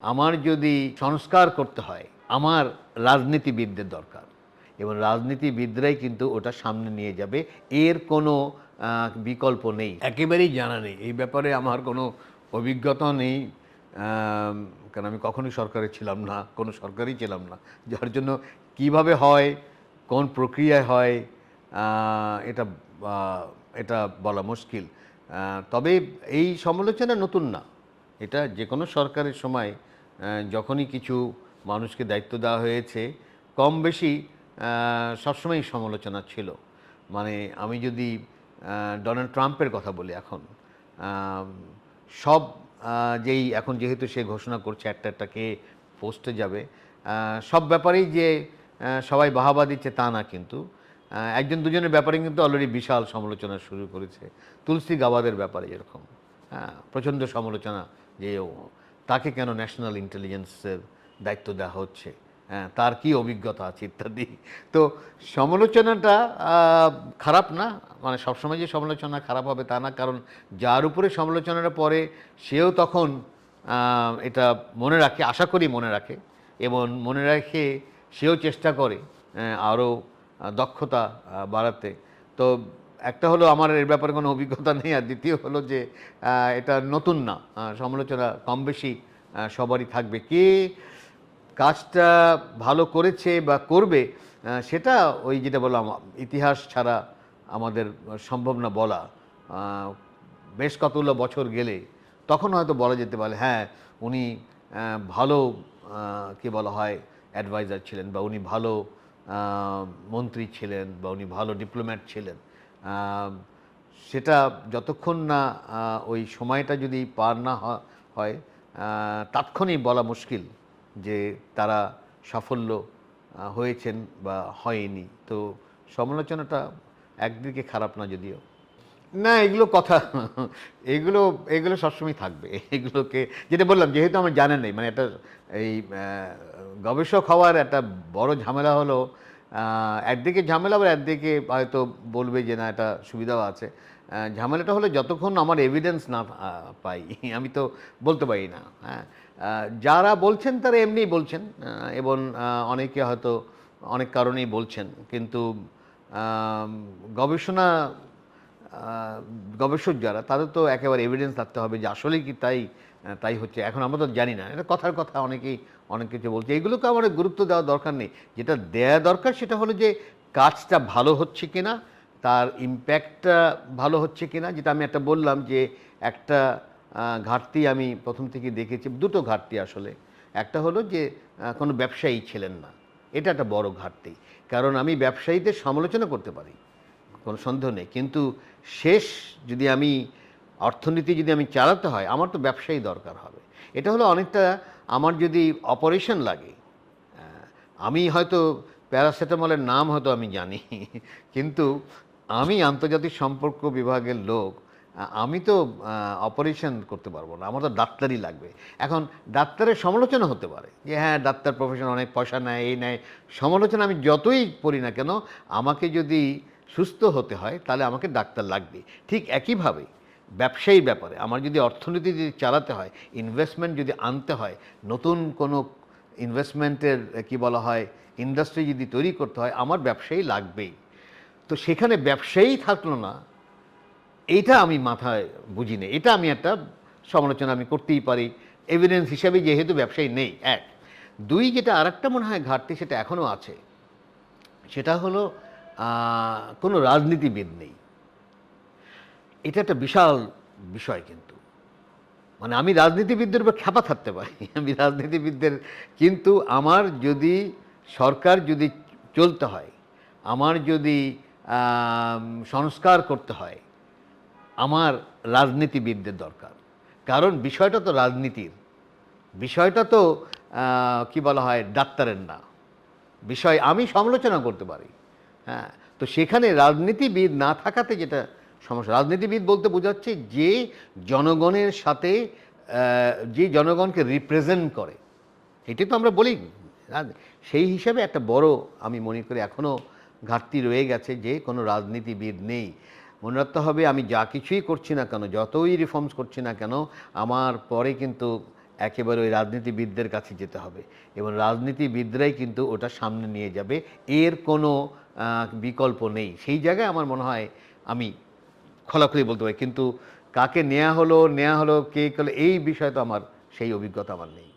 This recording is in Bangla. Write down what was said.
আমার যদি সংস্কার করতে হয়, আমার রাজনীতিবিদদের দরকার। এবং রাজনীতিবিদরাই কিন্তু ওটা সামনে নিয়ে যাবে। এর কোনো বিকল্প নেই। একেবারেই জানা নেই। এই ব্যাপারে আমার কোনো অভিজ্ঞতা নেই। কারণ আমি কখনোই সরকারে ছিলাম না, কোনো সরকারই ছিলাম না। যার জন্য কীভাবে হয়, কোন প্রক্রিয়ায় হয় এটা এটা বলা মুশকিল। তবে এই সমালোচনা নতুন না। এটা যে কোনো সরকারের সময় যখনই কিছু মানুষকে দায়িত্ব দেওয়া হয়েছে, কম বেশি সবসময়ই সমালোচনা ছিল। মানে আমি যদি ডোনাল্ড ট্রাম্পের কথা বলি এখন সব যেই এখন যেহেতু সে ঘোষণা করছে একটা একটা কে পোস্টে যাবে সব ব্যাপারেই যে সবাই বাহাবা দিচ্ছে তা না কিন্তু একজন দুজনের ব্যাপারে কিন্তু অলরেডি বিশাল সমালোচনা শুরু করেছে। তুলসী গাবাদের ব্যাপারে এরকম হ্যাঁ প্রচণ্ড সমালোচনা যে তাকে কেন ন্যাশনাল ইন্টেলিজেন্সের দায়িত্ব দেওয়া হচ্ছে? হ্যাঁ তার কি অভিজ্ঞতা আছে ইত্যাদি। তো সমালোচনাটা খারাপ না। মানে সবসময় যে সমালোচনা খারাপ হবে তা না, কারণ যার উপরে সমালোচনাটা পড়ে, সেও তখন এটা মনে রাখে, আশা করি মনে রাখে, এবং মনে রাখে সেও চেষ্টা করে আরও দক্ষতা বাড়াতে। তো একটা হলো আমার এর ব্যাপারে কোনো অভিজ্ঞতা নেই, আর দ্বিতীয় হলো যে এটা নতুন না। সমালোচনা কম বেশি সবারই থাকবে। কে কাজটা ভালো করেছে বা করবে সেটা ওই যেটা বললাম, ইতিহাস ছাড়া আমাদের সম্ভব না বলা। বেশ কতগুলো বছর গেলে তখন হয়তো বলা যেতে পারে হ্যাঁ উনি ভালো কি বলা হয় অ্যাডভাইজার ছিলেন বা উনি ভালো মন্ত্রী ছিলেন বা উনি ভালো ডিপ্লোম্যাট ছিলেন। সেটা যতক্ষণ না ওই সময়টা যদি পার না হয় তাৎক্ষণিক বলা মুশকিল যে তারা সাফল্য হয়েছেন বা হয়নি। তো সমালোচনাটা একদিকে খারাপ না যদিও। না, এগুলো কথা, এগুলো এগুলো সবসময় থাকবে। এগুলোকে, যেটা বললাম, যেহেতু আমার জানা নেই মানে একটা এই গবেষক হওয়ার একটা বড় ঝামেলা হলো একদিকে ঝামেলা, আবার একদিকে হয়তো বলবে যে না, এটা সুবিধাও আছে। ঝামেলাটা হলে যতক্ষণ আমার এভিডেন্স না পাই, আমি তো বলতে পারি না হ্যাঁ। যারা বলছেন তারা এমনিই বলছেন এবং অনেকে হয়তো অনেক কারণেই বলছেন, কিন্তু গবেষণা গবেষক যারা, তাদের তো একেবারে এভিডেন্স থাকতে হবে যে আসলেই কি তাই তাই হচ্ছে, এখন আমরা তো জানি না। এটা কথার কথা, অনেকেই অনেক কিছু বলছে। এগুলোকে আমার গুরুত্ব দেওয়া দরকার নেই। যেটা দেয়া দরকার সেটা হলো যে, কাজটা ভালো হচ্ছে কিনা, তার ইম্প্যাক্টটা ভালো হচ্ছে কিনা। যেটা আমি একটা বললাম যে, একটা ঘাটতি আমি প্রথম থেকে দেখেছি, দুটো ঘাটতি আসলে। একটা হলো যে কোনো ব্যবসায়ী ছিলেন না। এটা একটা বড় ঘাটতি। কারণ আমি ব্যবসায়ীদের সমালোচনা করতে পারি, কোনো সন্দেহ নেই। কিন্তু শেষ যদি আমি অর্থনীতি যদি আমি চালাতে হয়, আমার তো ব্যবসায়ী দরকার হবে। এটা হলো অনেকটা আমার যদি অপারেশন লাগে আমি হয়তো প্যারাসিটামলের নাম হয়তো আমি জানি, কিন্তু আমি আন্তর্জাতিক সম্পর্ক বিভাগের লোক আমি তো অপারেশন করতে পারব না, আমার তো ডাক্তারই লাগবে। এখন ডাক্তারের সমালোচনা হতে পারে, যে হ্যাঁ ডাক্তার প্রফেশন অনেক পয়সা নেয়, এই নেয়। সমালোচনা আমি যতই পড়ি না কেন, আমাকে যদি সুস্থ হতে হয়, তাহলে আমাকে ডাক্তার লাগবে ঠিক একইভাবে ব্যবসায়ী ব্যাপারে আমার যদি অর্থনীতি যদি চালাতে হয় ইনভেস্টমেন্ট যদি আনতে হয়, নতুন কোনো ইনভেস্টমেন্টের কি বলা হয় ইন্ডাস্ট্রি যদি তৈরি করতে হয়, আমার ব্যবসায়ী লাগবেই। তো সেখানে ব্যবসায়ী থাকল না, এইটা আমি মাথায় বুঝি না। এটা আমি একটা সমালোচনা আমি করতেই পারি। এভিডেন্স হিসাবে যেহেতু ব্যবসায়ী নেই, এক। দুই, যেটা আরেকটা মনে হয় ঘাটতি সেটা এখনও আছে। সেটা হলো কোনো রাজনীতিবিদ নেই। এটা একটা বিশাল বিষয় কিন্তু। মানে আমি রাজনীতিবিদদের উপর খ্যাপা থাকতে পারি। আমি রাজনীতিবিদদের, কিন্তু আমার যদি সরকার যদি চলতে হয়, আমার যদি সংস্কার করতে হয়, আমার রাজনীতিবিদদের দরকার। কারণ বিষয়টা তো রাজনীতির। বিষয়টা তো কি বলা হয়, ডাক্তারের না। বিষয় আমি সমালোচনা করতে পারি। হ্যাঁ তো সেখানে রাজনীতিবিদ না থাকাতে যেটা সমস্যা। রাজনীতিবিদ বলতে বোঝাচ্ছে যে জনগণের সাথে যে জনগণকে রিপ্রেজেন্ট করে এটি তো আমরা বলি। সেই হিসাবে একটা বড়, আমি মনে করি এখনও ঘাটতি রয়ে গেছে যে কোনো রাজনীতিবিদ নেই। মনে রাখতে হবে, আমি যা কিছুই করছি না কেন, যতই রিফর্মস করছি না কেন, আমার পরে কিন্তু একেবারে ওই রাজনীতিবিদদের কাছে যেতে হবে। এবং রাজনীতিবিদরাই কিন্তু ওটা সামনে নিয়ে যাবে। এর কোনো বিকল্প নেই। সেই জায়গায় আমার মনে হয়, আমি খোলাখুলি বলতে পারি। কিন্তু কাকে নেওয়া হলো নেওয়া হলো, কে এই বিষয়ে তো আমার সেই অভিজ্ঞতা আমার নেই।